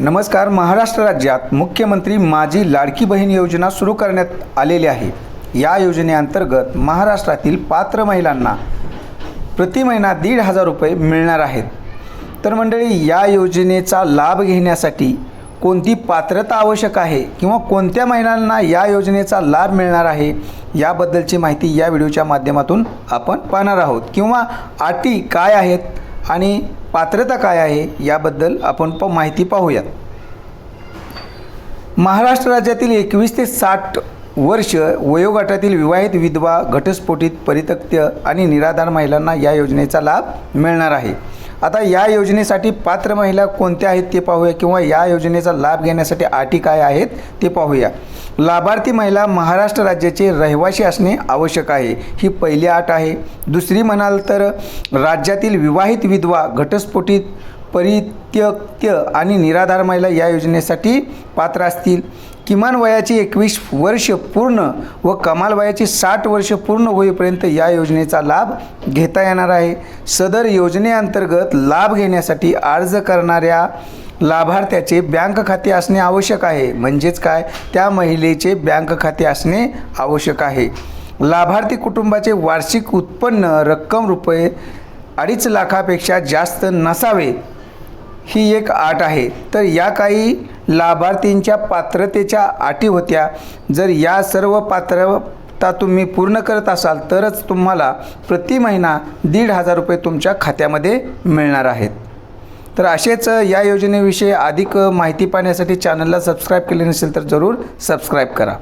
नमस्कार महाराष्ट्र राज्यात मुख्यमंत्री माझी लाडकी बहीण योजना सुरू करण्यात आलेली आहे. या योजनेअंतर्गत महाराष्ट्रातील पात्र महिलांना प्रति महिना दीड हजार रुपये मिळणार आहेत. तर मंडळी या योजनेचा लाभ घेण्यासाठी कोणती पात्रता आवश्यक आहे किंवा कोणत्या महिलांना या योजनेचा लाभ मिळणार आहे याबद्दलची माहिती या व्हिडिओच्या माध्यमातून आपण पाहणार आहोत. किंवा अटी काय आहेत आणि पात्रता काय आहे याबद्दल आपण प माहिती पाहूयात. महाराष्ट्र राज्यातील एकवीस ते साठ वर्ष वयोगटातील विवाहित विधवा घटस्फोटित परित्यक्त्य आणि निराधार महिलांना या योजनेचा लाभ मिळणार आहे. आता या योजनेसाठी पात्र महिला कोणत्या आहेत ते पाहूया किंवा या योजनेचा लाभ घेण्यासाठी अटी काय आहेत ते पाहूया. लाभार्थी महिला महाराष्ट्र राज्याचे रहिवासी असणे आवश्यक आहे. ही पहिली अट आहे. दुसरी म्हणाल तर राज्यातील विवाहित विधवा घटस्फोटित परित्यक्त्य आणि निराधार महिला या योजनेसाठी पात्र असतील. किमान वयाची एकवीस वर्ष पूर्ण व कमाल वयाची साठ वर्ष पूर्ण होईपर्यंत या योजनेचा लाभ घेता येणार आहे. सदर योजनेअंतर्गत लाभ घेण्यासाठी अर्ज करणाऱ्या लाभार्थ्याचे बँक खाते असणे आवश्यक आहे. म्हणजेच काय? त्या महिलेचे बँक खाते असणे आवश्यक आहे. लाभार्थी कुटुंबाचे वार्षिक उत्पन्न रक्कम रुपये अडीच लाखापेक्षा जास्त नसावे ही एक आट आहे. तर या काही लाभार्थींच्या पात्रतेच्या अटी होत्या. जर या सर्व पात्रता तुम्ही पूर्ण करत असाल तरच तुम्हाला प्रति महिना दीड हजार रुपये तुमच्या खात्यामध्ये मिळणार आहेत. तर असेच या योजनेविषयी अधिक माहिती पाहण्यासाठी चॅनलला सबस्क्राईब केले नसेल तर जरूर सबस्क्राईब करा.